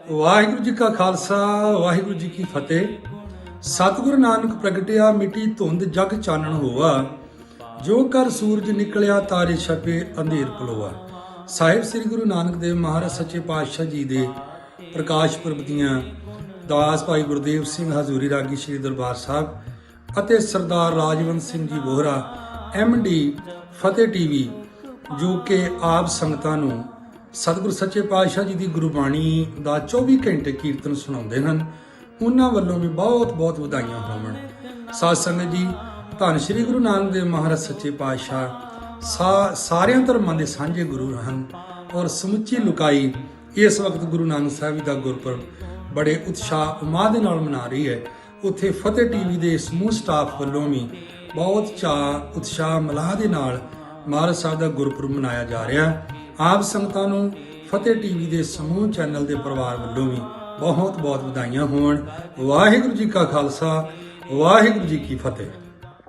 ਵਾਹਿਗੁਰੂ ਜੀ ਕਾ ਖਾਲਸਾ, ਵਾਹਿਗੁਰੂ ਜੀ ਕੀ ਫਤਿਹ। ਸਤਿਗੁਰੂ ਨਾਨਕ ਪ੍ਰਗਟਿਆ, ਮਿੱਟੀ ਧੁੰਦ ਜਗ ਚਾਨਣ ਹੋਵਾ ਜੋ ਕਰ ਸੂਰਜ ਨਿਕਲਿਆ, ਤਾਰੇ ਛਪੇ, ਅੰਧੇਰ ਪਲੋਆ। ਸਾਹਿਬ ਸ੍ਰੀ ਗੁਰੂ ਨਾਨਕ ਦੇਵ ਮਹਾਰਾਜ ਸੱਚੇ ਪਾਤਸ਼ਾਹ ਜੀ ਦੇ ਪ੍ਰਕਾਸ਼ ਪੁਰਬ ਦੀਆਂ ਦਾਸ ਭਾਈ ਗੁਰਦੇਵ ਸਿੰਘ ਹਜ਼ੂਰੀ ਰਾਗੀ ਸ੍ਰੀ ਦਰਬਾਰ ਸਾਹਿਬ ਅਤੇ ਸਰਦਾਰ ਰਾਜਵੰਤ ਸਿੰਘ ਜੀ ਬੋਹਰਾ ਡੀ ਫਤਿਹ ਟੀਵੀ ਜੋ ਕਿ ਆਪ ਸੰਗਤਾਂ ਨੂੰ ਸਤਿਗੁਰ ਸੱਚੇ ਪਾਤਸ਼ਾਹ ਜੀ ਦੀ ਗੁਰਬਾਣੀ ਦਾ 24 ਘੰਟੇ ਕੀਰਤਨ ਸੁਣਾਉਂਦੇ ਹਨ। ਉਹਨਾਂ ਵੱਲੋਂ ਵੀ ਬਹੁਤ ਬਹੁਤ ਵਧਾਈਆਂ ਹੋਵਣ। ਸਾਧ ਸੰਗਤ ਜੀ, ਧੰਨ ਸ਼੍ਰੀ ਗੁਰੂ ਨਾਨਕ ਦੇਵ ਮਹਾਰਾਜ ਸੱਚੇ ਪਾਤਸ਼ਾਹ, ਸਾ- ਸਾਰਿਆਂ ਧਰਮਾਂ ਦੇ ਸਾਂਝੇ ਗੁਰੂ ਹਨ ਔਰ ਸਮੁੱਚੀ ਲੁਕਾਈ ਇਸ ਵਕਤ ਗੁਰੂ ਨਾਨਕ ਸਾਹਿਬ ਜੀ ਦਾ ਗੁਰਪੁਰਬ ਬੜੇ ਉਤਸ਼ਾਹ, ਉਮਾਦ ਦੇ ਨਾਲ ਮਨਾ ਰਹੀ ਹੈ। ਉੱਥੇ ਫਤਿਹ ਟੀਵੀ ਦੇ ਸਮੂਹ ਸਟਾਫ ਵੱਲੋਂ ਵੀ ਬਹੁਤ ਚਾਅ, ਉਤਸ਼ਾਹ, ਮਲਾਹ ਦੇ ਨਾਲ ਮਹਾਰਾਜ ਸਾਹਿਬ ਦਾ ਗੁਰਪੁਰਬ ਮਨਾਇਆ ਜਾ ਰਿਹਾ। ਹੈ ਆਪ ਸੰਗਤਾਂ ਨੂੰ ਫਤਿਹ ਟੀਵੀ ਦੇ ਸਮੂਹ ਚੈਨਲ ਦੇ ਪਰਿਵਾਰ ਵੱਲੋਂ ਵੀ ਬਹੁਤ ਬਹੁਤ ਵਧਾਈਆਂ ਹੋਣ। ਵਾਹਿਗੁਰੂ ਜੀ ਕਾ ਖਾਲਸਾ, ਵਾਹਿਗੁਰੂ ਜੀ ਕੀ ਫਤਿਹ।